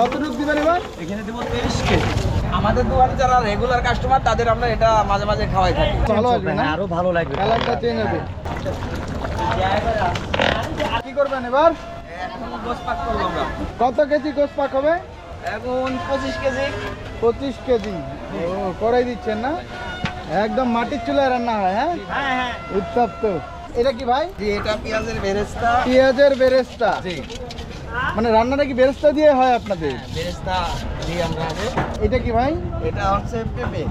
কতটুকু দিবেন এবার? এখানে দেবো তেইশ কেজি আমাদের দোকানে যারা রেগুলার কাস্টমার তাদের আমরা এটা মাঝে মাঝে খাওয়াই থাকি। ভালো আসবে না? আরও ভালো লাগবে। কালারটা চেঞ্জ হবে কি করবেন এবার? এখন গোস পাক করব আমরা। কত কেজি গোস পাক হবে? এখন পঁচিশ কেজি। পঁচিশ কেজি। ও করাই দিচ্ছেন না? একদম মাটির চুলায় রান্না হয় হ্যাঁ? হ্যাঁ হ্যাঁ। উত্তপ্ত। এটা কি ভাই? এটা পেঁয়াজের বেরেস্তা। পেঁয়াজের বেরেস্তা। জি। মানে রান্নাটা কি বেরেস্তা দিয়ে হয় আপনাদের? বেরেস্তা দিই আমরা এটা কি ভাই? এটা হচ্ছে পেঁপে।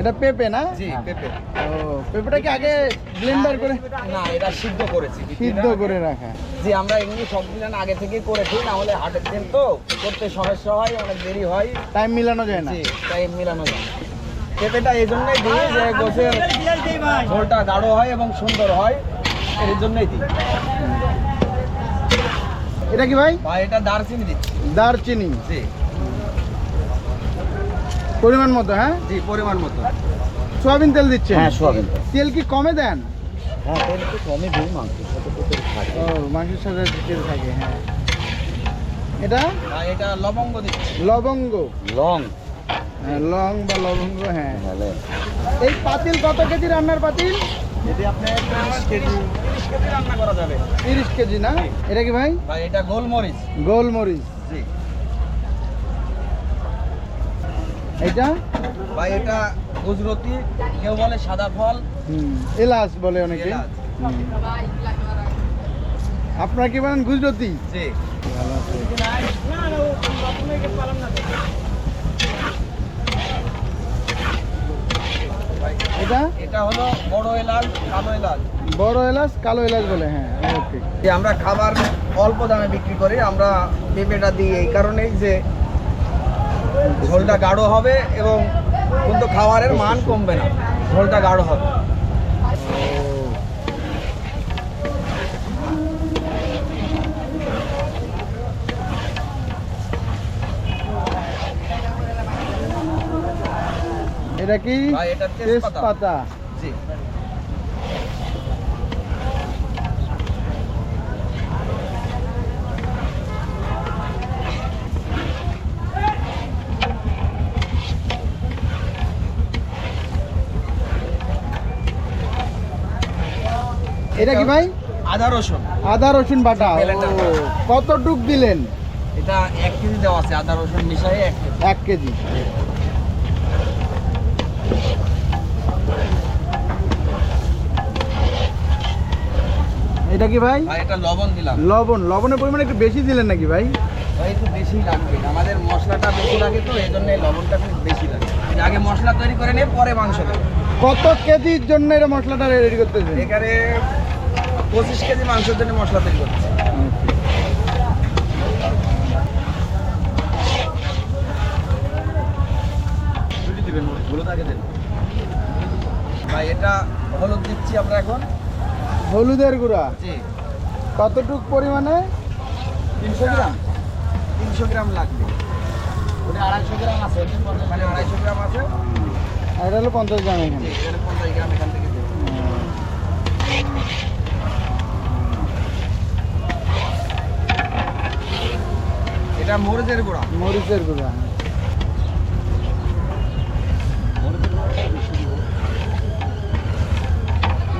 এটা পেঁপে না? জি পেঁপে। ও পেঁপেটা কি আগে ব্লেন্ডার করে? না এটা সিদ্ধ করেছি সিদ্ধ করে রাখা। জি আমরা এমনি সব দিন আগে থেকে করেছি না হলে হাটের দিন তো করতে সমস্যা হয় অনেক দেরি হয়। টাইম মিলানো যায় না। জি তাই মিলানো যায় না। পেঁপেটা এই জন্যই দিই যে গোছের ঝোলটা গাঢ় হয় এবং সুন্দর হয় এর জন্যই দিই। এটা কি ভাই? বা এটা দারচিনি দিচ্ছি। দারচিনি। জি। পরিমাণ মতো হ্যাঁ? জি পরিমাণ মতো। সোয়াবিন তেল দিচ্ছেন? হ্যাঁ সোয়াবিন তেল। কি কমে দেন? হ্যাঁ তেল একটু কমই দিই মাংসের সাথে প্রচুর থাকে। ও মাংসের সাথে তেল থাকে হ্যাঁ। এটা? আর এটা লবঙ্গ দিচ্ছি। লবঙ্গ। লং। হ্যাঁ, লং বা লবঙ্গ হ্যাঁ। তাহলে এই পাতিল কত কেজি রান্নার পাতিল? যদি আপনি কেজি কেজি রান্না করা যাবে। তিরিশ কেজি না? এটা কি ভাই? ভাই এটা গোলমরিচ। গোলমরিচ। জি। এটা ভাই এটা গুজরতি কেউ বলে সাদা ফল। হুম, এলাচ বলে অনেকে। আপনারা কি বলেন গুজরাতি? জি। এটা? এটা হলো বড় এলাচ কালো এলাচ। বড় এলাচ কালো এলাচ বলে হ্যাঁ ওকে যে আমরা খাবার অল্প দামে বিক্রি করি আমরা পেঁপেটা দিই এই কারণেই যে ঝোলটা গাঢ় হবে এবং কিন্তু খাবারের মান কমবে না ঝোলটা গাঢ় হবে। এটা কি। তেজপাতা। জি। এটা কি ভাই? আদা রসুন। আদা রসুন বাটা। ও, কতটুক দিলেন? এটা এক কেজি দেওয়া আছে আদা রসুন মিশাই এক কেজি। এটা কি ভাই? এটা লবণ দিলাম। লবণ। লবণের পরিমাণ একটু বেশি দিলেন নাকি ভাই? ভাই একটু বেশি লাগবে। আমাদের মশলাটা বেশি লাগে তো এই জন্য লবণটা খুব বেশি লাগে। আগে মশলা তৈরি করে নিয়ে পরে মাংস দেবো। কত কেজির জন্য এটা মশলাটা রেডি করতেছেন এখানে পঁচিশ কেজি মাংসের জন্য মশলা তৈরি ভাই এটা হলুদ দিচ্ছি আমরা এখন। হলুদের গুঁড়া? জি। কতটুক পরিমাণে? তিনশো গ্রাম। তিনশো গ্রাম লাগবে। ওটা আড়াইশো গ্রাম আছে। মানে আড়াইশো গ্রাম আছে। এটা হলো পঞ্চাশ গ্রাম এখানে। পঞ্চাশ গ্রাম এখান থেকে এটা মরিচের গুঁড়া। মরিচের গুঁড়া।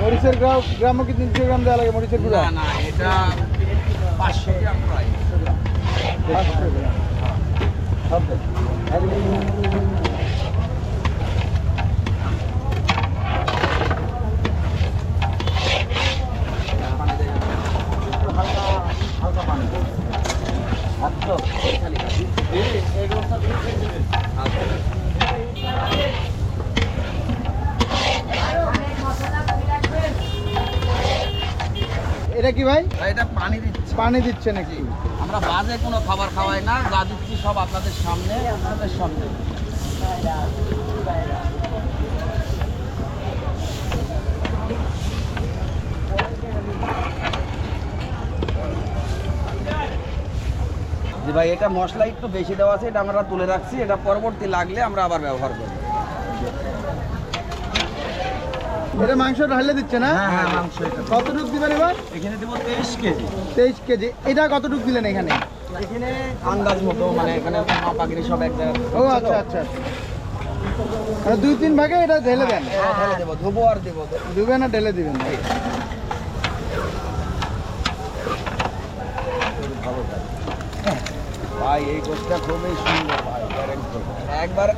মরিচের গ্রাম গ্রামও কি তিনশো গ্রাম দেওয়া লাগে মরিচের গুঁড়া? না না এটা পাঁচশো গ্রাম প্রায়। পাঁচশো গ্রাম। এটা কি ভাই? এটা পানি দিচ্ছে। পানি দিচ্ছে নাকি? আমরা বাজে কোনো খাবার খাওয়াই না যা দিচ্ছি সব আপনাদের সামনে আপনাদের সামনে। ভাই এটা মশলা একটু বেশি দেওয়া আছে এটা আমরা তুলে রাখছি এটা পরবর্তী লাগলে আমরা আবার ব্যবহার করব। এটা মাংস ঢালে দিচ্ছে না? হ্যাঁ হ্যাঁ মাংস এটা। কতটুক দিবেন এবার? এখানে দেবো তেইশ কেজি। তেইশ কেজি। এটা কতটুক দিলেন এখানে? এখানে আন্দাজ মতো মানে এখানে মাপাগিরি সব এক জায়গায় ও আচ্ছা আচ্ছা মানে দুই তিন ভাগে এটা ঢেলে দেন। হ্যাঁ, ঢেলে দেবো ধোবো আর দেবো। দুবে না ঢেলে দিবেন। ভাই ভাই এই গোষ্ঠটা খুবই সুন্দর ভাই একবার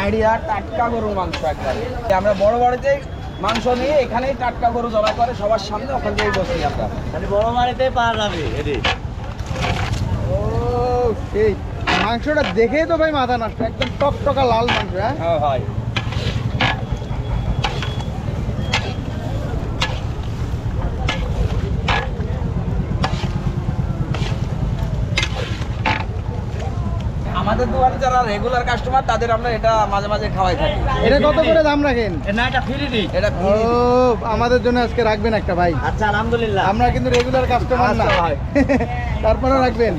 আইডিয়া টাটকা গরুর মাংস একবার। আমরা বড় বাড়িতে মাংস নিয়ে এখানেই টাটকা গরু জবাই করে সবার সামনে ওখান থেকেই বসি আমরা। মানে বড় বাড়িতে পাওয়া যাবে এটি। ও সেই মাংসটা দেখেই তো ভাই মাথা নষ্ট একদম টকটকা লাল মাংস হ্যাঁ? হ্যাঁ ভাই। আমাদের দোকানে যারা রেগুলার কাস্টমার তাদের আমরা এটা মাঝে মাঝে খাওয়াই থাকি। এটা কত করে দাম রাখেন? না এটা ফ্রি দিই। এটা ও আমাদের জন্য আজকে রাখবেন একটা ভাই। আচ্ছা আলহামদুলিল্লাহ। আমরা কিন্তু রেগুলার কাস্টমার না। আচ্ছা ভাই। তারপরে রাখবেন?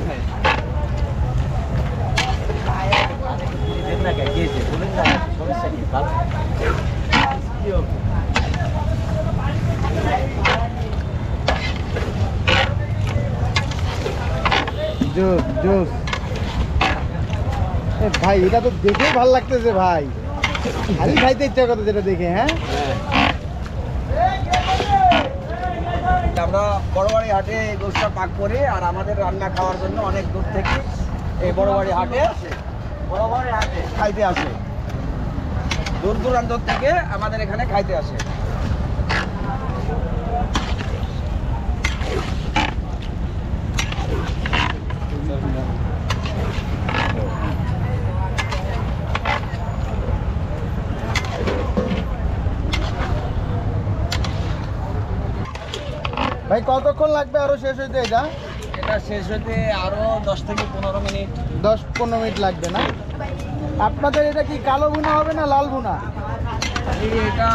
জোস জোস। ভাই, এটা তো দেখেই ভালো লাগতেছে ভাই। খালি খাইতে ইচ্ছা করতে যেটা দেখে হ্যাঁ? আমরা বড়বাড়ি হাটে এই গোষ্ঠটা পাক করি আর আমাদের রান্না খাওয়ার জন্য অনেক দূর থেকে এই বড়বাড়ি হাটে বড় বড় হাটে খাইতে আসে। দূর দূরান্ত থেকে আমাদের এখানে খাইতে আসে। ভাই কতক্ষণ লাগবে আরও শেষ হইতে এটা? এটা শেষ হতে আরও দশ থেকে পনেরো মিনিট। দশ পনেরো মিনিট লাগবে না? আপনাদের এটা কি কালো ভুনা হবে না লাল ভুনা? এটা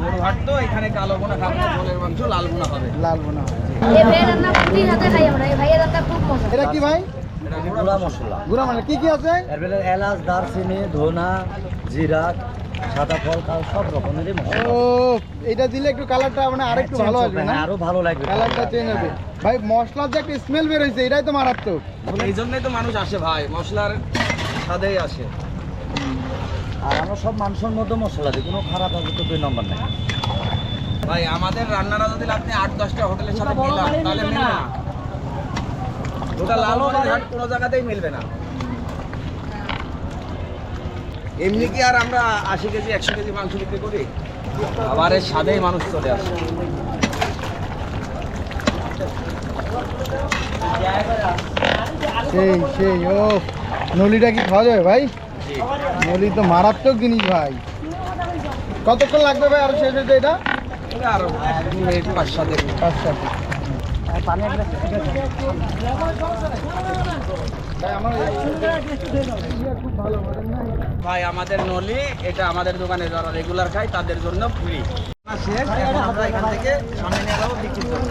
গরু হাট তো এখানে কালো বোনা খাব ঝোলের মাংস লাল বোনা হবে। লাল ভুনা হবে এই ভাইয়ের রান্না প্রতিদিন হাতে খাই আমরা এই ভাইয়ের রান্না খুব মজা। এটা কি ভাই? গুঁড়া গুঁড়া মশলা। গুঁড়া মানে কি কি আছে? এর ভিতরে এলাচ দারচিনি ধনা জিরা সাদা ফল কাল সব রকমেরই ও এটা দিলে একটু কালারটা মানে আরেকটু ভালো আসবে না? হ্যাঁ, আরও ভালো লাগবে। কালারটা চেঞ্জ হবে। ভাই মশলার যে একটা স্মেল বের হয়েছে এটাই তো মারাত্মক। এই জন্যই তো মানুষ আসে ভাই মশলার স্বাদেই আসে। আর আমরা সব মাংসের মধ্যে মশলা দিই কোনো খারাপ হবে তো দুই নম্বর নাই। ভাই আমাদের রান্নাটা যদি আপনি আট দশটা হোটেলের সাথে মিলান তাহলে মিলবে না। ওটা লাল কোনো জায়গাতেই মিলবে না। এমনি কি আর আমরা আশি কেজি একশো কেজি মাংস বিক্রি করি? আবার এর স্বাদেই মানুষ চলে আসে। সেই সেই ও নলিটা কি খাওয়া যাবে ভাই? নলি তো মারাত্মক জিনিস ভাই। কতক্ষণ লাগবে ভাই আরও শেষ হইতে এটা? এটা আর মিনিট পাঁচ সাত পাঁচ সাত ভাই আমাদের নলি, এটা আমাদের দোকানে যারা রেগুলার খায়, তাদের জন্য ফ্রি আমরা এখান থেকে সামনে নিয়ে যাব, বিক্রি করব।